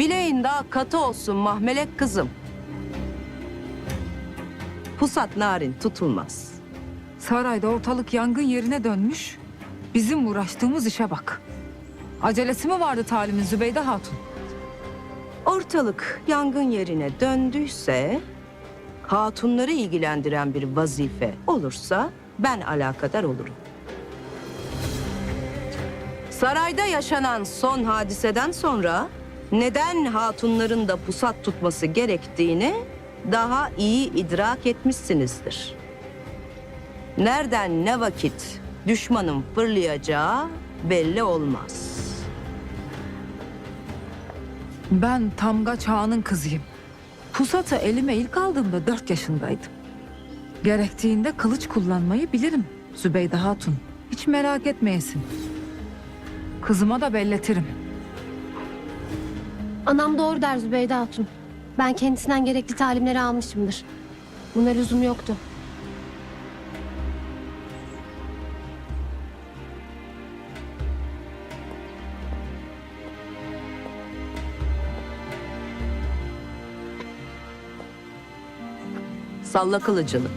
Bileğin daha katı olsun mahmelek kızım. Pusat narin tutulmaz. Sarayda ortalık yangın yerine dönmüş. Bizim uğraştığımız işe bak. Acelesi mi vardı talimin Zübeyde Hatun? Ortalık yangın yerine döndüyse, hatunları ilgilendiren bir vazife olursa ben alakadar olurum. Sarayda yaşanan son hadiseden sonra neden hatunların da pusat tutması gerektiğini daha iyi idrak etmişsinizdir. Nereden ne vakit düşmanın fırlayacağı belli olmaz. Ben Tamgaç Ağa'nın kızıyım. Pusatı elime ilk aldığımda dört yaşındaydım. Gerektiğinde kılıç kullanmayı bilirim Zübeyde Hatun. Hiç merak etmeyesin. Kızıma da belletirim. Anam doğru der Zübeyde Hatun. Ben kendisinden gerekli talimleri almışımdır. Buna lüzum yoktu. Salla kılıcını.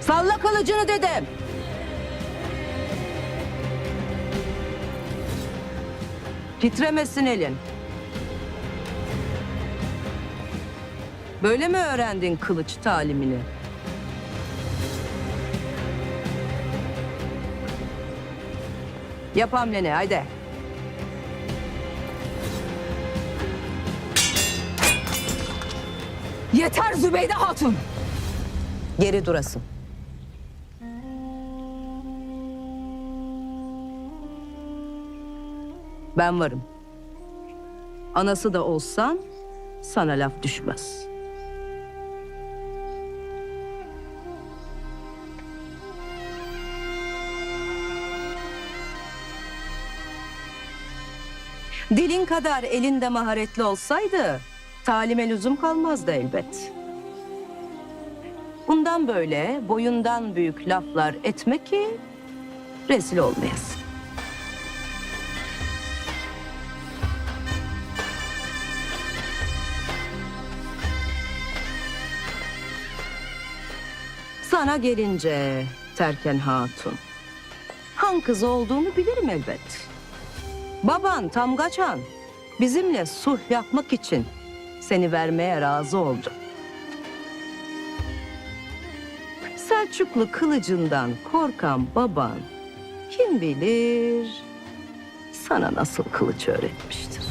Salla kılıcını dedim. Titremesin elin. Böyle mi öğrendin kılıç talimini? Yap hamleni haydi. Yeter Zübeyde Hatun! Geri durasın. Ben varım. Anası da olsan sana laf düşmez. Dilin kadar elinde maharetli olsaydı talime lüzum kalmazdı elbet. Bundan böyle boyundan büyük laflar etme ki rezil olmayasın. Sana gelince Terken Hatun. Han kızı olduğunu bilirim elbet. Baban Tamgaçan bizimle sulh yapmak için seni vermeye razı oldu. Selçuklu kılıcından korkan baban kim bilir sana nasıl kılıç öğretmiştir.